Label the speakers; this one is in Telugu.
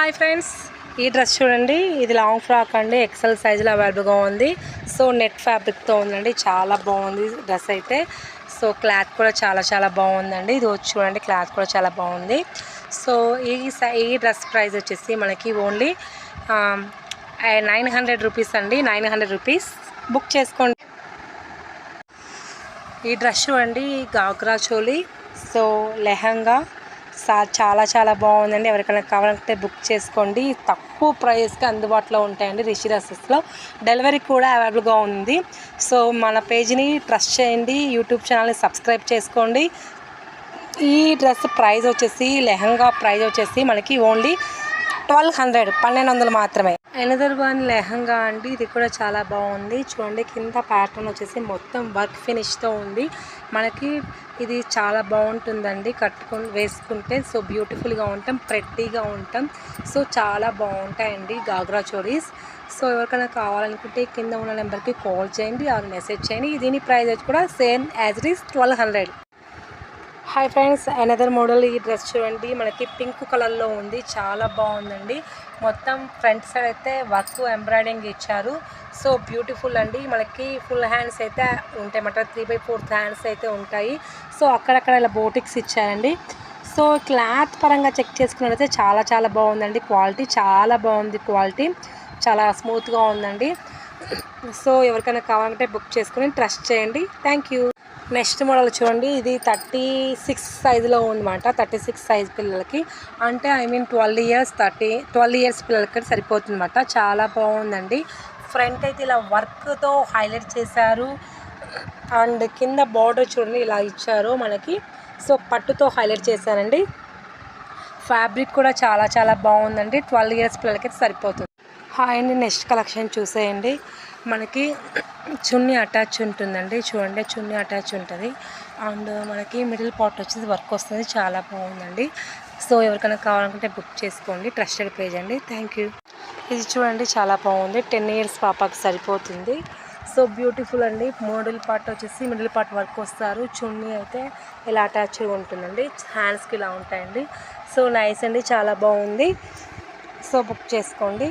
Speaker 1: హాయ్ ఫ్రెండ్స్ ఈ డ్రెస్ చూడండి ఇది లాంగ్ ఫ్రాక్ అండి ఎక్సెల్ సైజులో అవైలబుల్గా ఉంది. సో నెట్ ఫ్యాబ్రిక్తో ఉందండి చాలా బాగుంది డ్రెస్ అయితే. సో క్లాత్ కూడా చాలా చాలా బాగుందండి. ఇది వచ్చి చూడండి క్లాత్ కూడా చాలా బాగుంది. సో ఈ సై- ఈ డ్రెస్ ప్రైస్ వచ్చేసి మనకి ఓన్లీ నైన్ హండ్రెడ్ రూపీస్ అండి నైన్ హండ్రెడ్ రూపీస్ బుక్ చేసుకోండి. ఈ డ్రెస్ చూడండి గాగ్రా చోలి సో లెహంగా చాలా చాలా బాగుందండి. ఎవరికైనా కావాలంటే బుక్ చేసుకోండి. తక్కువ ప్రైస్కి అందుబాటులో ఉంటాయండి రిషి డ్రెస్సెస్లో డెలివరీ కూడా అవైలబుల్గా ఉంది. సో మన పేజ్ని ట్రస్ట్ చేయండి. యూట్యూబ్ ఛానల్ని సబ్స్క్రైబ్ చేసుకోండి. ఈ డ్రెస్ ప్రైస్ వచ్చేసి లెహంగా ప్రైస్ వచ్చేసి మనకి ఓన్లీ ట్వెల్వ్ హండ్రెడ్ పన్నెండు వందలు మాత్రమే. ఎనదర్ వన్ లెహంగా అండి. ఇది కూడా చాలా బాగుంది. చూడండి కింద ప్యాటర్న్ వచ్చేసి మొత్తం వర్క్ ఫినిష్తో ఉంది. మనకి ఇది చాలా బాగుంటుందండి. కట్టుకొని వేసుకుంటే సో బ్యూటిఫుల్గా ఉంటాం ప్రెట్టీగా ఉంటాం. సో చాలా బాగుంటాయండి గాగ్రా చోరీస్ సో ఎవరికైనా కావాలనుకుంటే కింద ఉన్న నెంబర్కి కాల్ చేయండి ఆర్ మెసేజ్ చేయండి. దీని ప్రైస్ వచ్చి కూడా same as it is twelve hundred hi friends another model ఈ డ్రెస్ చూడండి. మనకి పింక్ కలర్లో ఉంది. చాలా బాగుందండి. మొత్తం ఫ్రంట్ సైడ్ అయితే వర్క్ ఎంబ్రాయిడింగ్ ఇచ్చారు. సో బ్యూటిఫుల్ అండి. మనకి ఫుల్ హ్యాండ్స్ అయితే ఉంటాయి. అన్నమాట త్రీ బై ఫోర్త్ హ్యాండ్స్ అయితే ఉంటాయి. సో అక్కడక్కడ ఇలా బోటిక్స్ ఇచ్చారండి. సో క్లాత్ పరంగా చెక్ చేసుకున్నట్లయితే చాలా చాలా బాగుందండి. క్వాలిటీ చాలా బాగుంది క్వాలిటీ చాలా స్మూత్గా ఉందండి. సో ఎవరికైనా కావాలంటే బుక్ చేసుకుని ట్రస్ట్ చేయండి. థ్యాంక్ యూ నెక్స్ట్ మోడల్ చూడండి. ఇది థర్టీ సిక్స్ సైజులో ఉందన్నమాట. థర్టీ సిక్స్ సైజ్ పిల్లలకి. అంటే I mean twelve years thirty twelve years పిల్లలకి సరిపోతుందన్నమాట. చాలా బాగుందండి. ఫ్రంట్ అయితే ఇలా వర్క్తో హైలైట్ చేశారు. అండ్ కింద బార్డర్ చూడండి ఇలా ఇచ్చారు మనకి. సో పట్టుతో హైలైట్ చేశారండి. ఫ్యాబ్రిక్ కూడా చాలా చాలా బాగుందండి. ట్వెల్వ్ ఇయర్స్ పిల్లలకి సరిపోతుంది. హాయ్ అండి నెక్స్ట్ కలెక్షన్ చూసేయండి. మనకి చున్నీ అటాచ్ ఉంటుందండి. చూడండి చున్నీ అటాచ్ ఉంటుంది. అండ్ మనకి మిడిల్ పార్ట్ వచ్చేసి వర్క్ వస్తుంది. చాలా బాగుందండి. సో ఎవరికైనా కావాలనుకుంటే బుక్ చేసుకోండి. ట్రస్టెడ్ పేజ్ అండి. Thank you. ఇది చూడండి చాలా బాగుంది. టెన్ ఇయర్స్ పాపకి సరిపోతుంది. సో బ్యూటిఫుల్ అండి. మోడల్ పార్ట్ వచ్చేసి మిడిల్ పార్ట్ వర్క్ వస్తారు. చున్నీ అయితే ఇలా అటాచ్ ఉంటుందండి. హ్యాండ్స్కి ఇలా ఉంటాయండి. సో నైస్ అండి. చాలా బాగుంది. సో బుక్ చేసుకోండి.